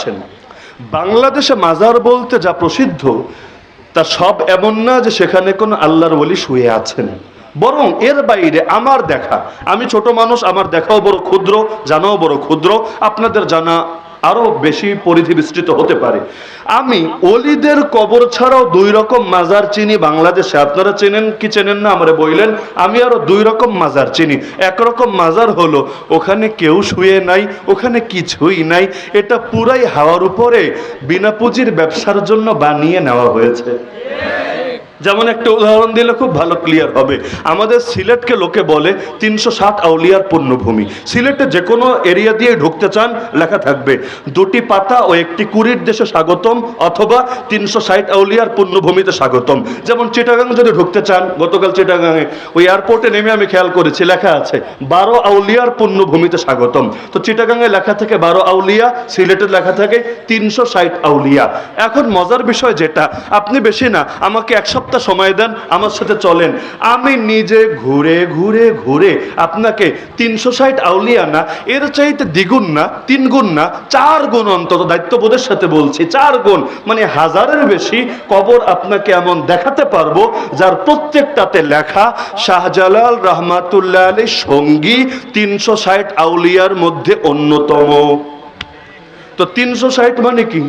আসেন। বাংলাদেশে মাজার বলতে যা প্রসিদ্ধ, তা সব এমন না যে সেখানে কোনো আল্লাহর বলি শুয়ে আছেন। বরং এর বাইরে আমার দেখা, আমি ছোট মানুষ, আমার দেখাও বড় ক্ষুদ্র, জানাও বড় ক্ষুদ্র, আপনাদের জানা আরও বেশি পরিধি বিস্তৃত হতে পারে। আমি অলিদের কবর ছাড়াও দুই রকম মাজার চিনি বাংলাদেশে। আপনারা চেনেন কি চেনেন না? আমরা বললেন আমি আরও দুই রকম মাজার চিনি। একরকম মাজার হলো, ওখানে কেউ শুয়ে নাই, ওখানে কিছুই নাই। এটা পুরাই হাওয়ার উপরে বিনা পুঁজির ব্যবসার জন্য বানিয়ে নেওয়া হয়েছে। যেমন একটা উদাহরণ দিলে খুব ভালো ক্লিয়ার হবে। আমাদের সিলেটকে লোকে বলে তিনশো ষাট আউলিয়ার পূর্ণভূমি সিলেটে যে কোনো এরিয়া দিয়ে ঢুকতে চান, লেখা থাকবে, দুটি পাতা ও একটি কুড়ির দেশে স্বাগতম অথবা তিনশো ষাট আউলিয়ার পূর্ণভূমিতে স্বাগতম। যেমন চিটাগাং যদি ঢুকতে চান, গতকাল চিটাগাংয়ে ওই এয়ারপোর্টে নেমে আমি খেয়াল করেছি, লেখা আছে, বারো আউলিয়ার পূর্ণভূমিতে স্বাগতম। তো চিটাগাংয়ে লেখা থাকে বারো আউলিয়া সিলেটের লেখা থাকে তিনশো ষাট আউলিয়া। এখন মজার বিষয় যেটা, আপনি বেশি না, আমাকে এক সপ্তাহ সময় দেন, আমার সাথে চলেন। আমি নিজে ঘুরে ঘুরে ঘুরে আপনাকে তিনশো ষাট আউলিয়া না, এর চাইতে দ্বিগুণ না তিন গুণ না চার গুণ অন্তত দায়িত্ববোধের সাথে বলছি চার গুণ মানে হাজারের বেশি কবর আপনাকে এমন দেখাতে পারব, যার প্রত্যেকটাতে লেখা, শাহজালাল রহমাতুল্লাহ আলী সঙ্গী তিনশো ষাট আউলিয়ার মধ্যে অন্যতম। তো তিনশো ষাট মানে কি?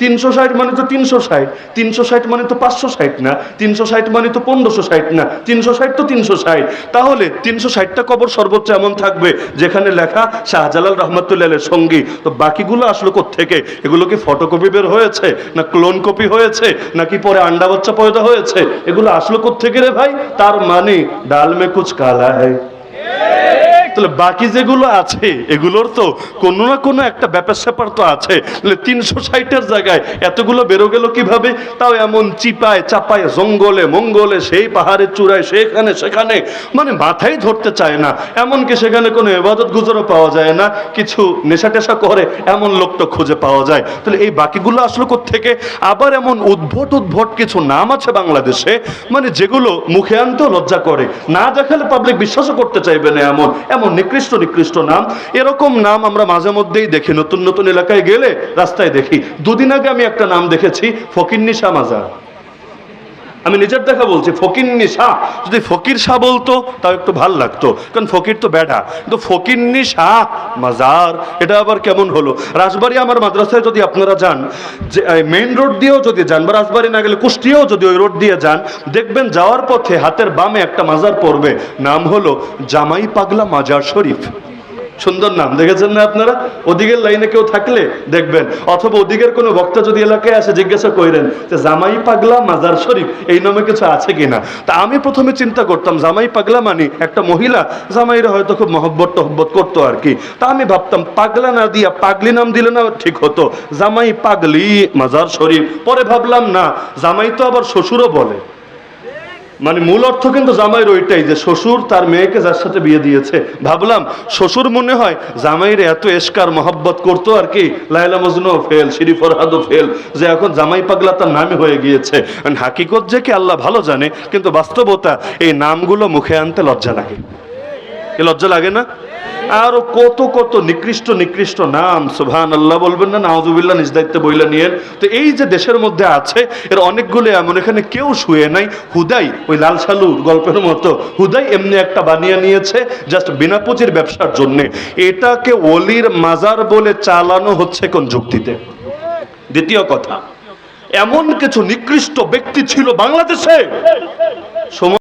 তিনশো ষাট মানে তো তিনশো ষাট তিনশো ষাট মানে তো পাঁচশো ষাট না, তিনশো ষাট মানে তো পনেরোশো ষাট না, তিনশো ষাট তো তিনশো ষাট। তাহলে তিনশো ষাটটা কবর সর্বোচ্চ এমন থাকবে যেখানে লেখা শাহজালাল রহমতুল্লাহের সঙ্গী। তো বাকিগুলো আসলো থেকে এগুলো কি ফটোকপি বের হয়েছে? না ক্লোন কপি হয়েছে? নাকি পরে আন্ডা বাচ্চা পয়দা হয়েছে? এগুলো আসলো থেকে রে ভাই? তার মানে ডাল কুচ কালা হ্যায় তাহলে বাকি যেগুলো আছে, এগুলোর তো কোনো না কোনো একটা ব্যাপার স্যাপার তো আছে। তাহলে তিনশো ষাটের জায়গায় এতগুলো বেরো গেল কীভাবে? তাও এমন চিপায় চাপায়, জঙ্গলে, মঙ্গলে, সেই পাহাড়ের চূড়ায়, সেখানে সেখানে। মানে মাথায় ধরতে চায় না। এমনকি সেখানে কোনো এবাদত গুজরও পাওয়া যায় না। কিছু নেশা টেশা করে, এমন লোকটা খুঁজে পাওয়া যায়। তাহলে এই বাকিগুলো আসলো থেকে আবার এমন উদ্ভট উদ্ভট কিছু নাম আছে বাংলাদেশে। মানে যেগুলো মুখে আনতেও লজ্জা করে। না দেখালে পাবলিক বিশ্বাসও করতে চাইবে না এমন। এমন নিকৃষ্ট নিকৃষ্ট নাম। এরকম নাম আমরা মাঝে মধ্যেই দেখি। নতুন নতুন এলাকায় গেলে রাস্তায় দেখি। দুদিন আগে আমি একটা নাম দেখেছি ফকিন্নিশা মাজার। আমি নিজের দেখা বলছি ফকিন্নি শাহ যদি ফকির শাহ বলতো, তাও একটু ভালো লাগতো। কারণ ফকির তো বেডা কিন্তু ফকিন্নি শাহ মাজার, এটা আবার কেমন হলো? রাজবাড়ি আমার মাদ্রাসায় যদি আপনারা যান, যে মেইন রোড দিয়েও যদি যান, বা রাজবাড়ি না গেলে কুষ্টিয়াও যদি ওই রোড দিয়ে যান, দেখবেন যাওয়ার পথে হাতের বামে একটা মাজার পড়বে। নাম হলো জামাই পাগলা মাজার শরীফ। সুন্দর নাম দেখেছেন না আপনারা? ওদিকের লাইনে কেউ থাকলে দেখবেন। অথবা ওদিকের কোনো বক্তা যদি এলাকায় আসে, জিজ্ঞাসা করেন যে, জামাই পাগলা মাজার শরীফ, এই নামে কিছু আছে কিনা? তা আমি প্রথমে চিন্তা করতাম, জামাই পাগলা মানে একটা মহিলা? জামাইরা হয়তো খুব মহব্বত টহব্বত করতো আর কি। তা আমি ভাবতাম, পাগলা না দিয়া পাগলি নাম দিলে না ঠিক হতো? জামাই পাগলি মাজার শরীফ। পরে ভাবলাম, না, জামাই তো আবার শ্বশুরও বলে। মানে মূল অর্থ কিন্তু জামাইয়ের ওইটাই যে শ্বশুর তার মেয়েকে যার সাথে বিয়ে দিয়েছে। ভাবলাম, শ্বশুর মনে হয় জামাইরে এত এসকার মহব্বত করতো আর কি লাইলা মজনু ফেল শিরি ফরহাদও ফেল, যে এখন জামাই পাগলা তার নামে হয়ে গিয়েছে। হাকিকত যে কি আল্লাহ ভালো জানে, কিন্তু বাস্তবতা এই নামগুলো মুখে আনতে লজ্জা লাগে। এ লজ্জা লাগে না? আরও কত কত নিকৃষ্ট নিকৃষ্ট নাম সুবহান আল্লাহ বলবেন না নাওজুবিল্লাহ নিজ দায়িত্বে বইলা নিয়েন। তো এই যে দেশের মধ্যে আছে, এর অনেকগুলো এমন, এখানে কেউ শুয়ে নাই। হুদাই, ওই লাল সালুর গল্পের মতো, হুদাই এমনি একটা বানিয়ে নিয়েছে জাস্ট বিনা পুঁজির ব্যবসার জন্যে। এটাকে অলির মাজার বলে চালানো হচ্ছে কোন যুক্তিতে? দ্বিতীয় কথা, এমন কিছু নিকৃষ্ট ব্যক্তি ছিল বাংলাদেশে।